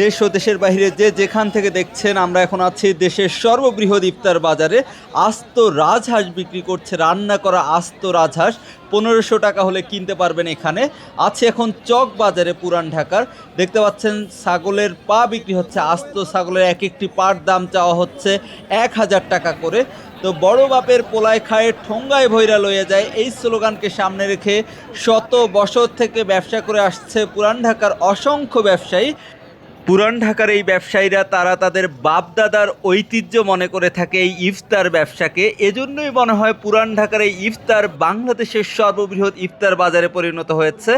দেশ ও দেশের বাইরে যে যেখান থেকে দেখছেন আমরা এখন আছি দেশের সর্ববৃহৎ ইফতার বাজারে। আস্ত রাজহাঁস বিক্রি করছে রান্না করা আস্ত রাজহাঁস। পনেরোশো টাকা হলে কিনতে পারবেন এখানে। আছে এখন চক বাজারে পুরান ঢাকার। দেখতে পাচ্ছেন ছাগলের পা বিক্রি হচ্ছে। আস্ত ছাগলের এক একটি পার দাম চাওয়া হচ্ছে এক হাজার টাকা করে। তো বড় বাপের পোলায় খায়, ঠোঙ্গায় ভৈরা লইয়া যায়। এই স্লোগানকে সামনে রেখে শত বছর থেকে ব্যবসা করে আসছে পুরান ঢাকার অসংখ্য ব্যবসায়ী। পুরান ঢাকার এই ব্যবসায়ীরা তারা তাদের বাপদাদার ঐতিহ্য মনে করে থাকে এই ইফতার ব্যবসাকে। এজন্যই মনে হয় পুরান ঢাকার এই ইফতার বাংলাদেশের সর্ববৃহৎ ইফতার বাজারে পরিণত হয়েছে।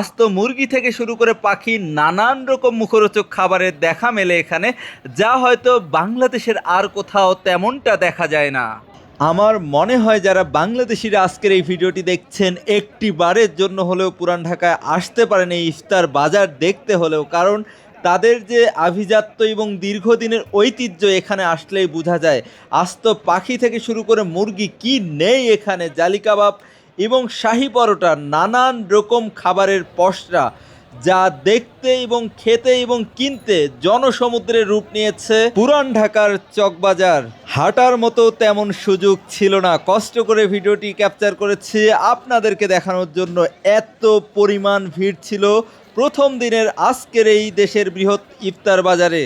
আস্ত মুরগি থেকে শুরু করে পাখি, নানান রকম মুখরোচক খাবারের দেখা মেলে এখানে, যা হয়তো বাংলাদেশের আর কোথাও তেমনটা দেখা যায় না। আমার মনে হয় যারা বাংলাদেশিরা আজকের এই ভিডিওটি দেখছেন একটি বারের জন্য হলেও পুরান ঢাকায় আসতে পারেন এই ইফতার বাজার দেখতে হলেও, কারণ তাদের যে আভিজাত্য এবং দীর্ঘদিনের ঐতিহ্য এখানে আসলেই বোঝা যায়। আস্ত পাখি থেকে শুরু করে মুরগি কি নেই এখানে? জালি কাবাব এবং শাহি পরোটা, নানান রকম খাবারের পসরা যা দেখতে এবং খেতে এবং কিনতে জনসমুদ্রের রূপ নিয়েছে পুরান ঢাকার চকবাজার। হাঁটার মতো তেমন সুযোগ ছিল না। কষ্ট করে ভিডিওটি ক্যাপচার করেছি। আপনাদেরকে দেখানোর জন্য এত পরিমাণ ভিড় ছিল। প্রথম দিনের আজকের এই দেশের বৃহৎ ইফতার বাজারে।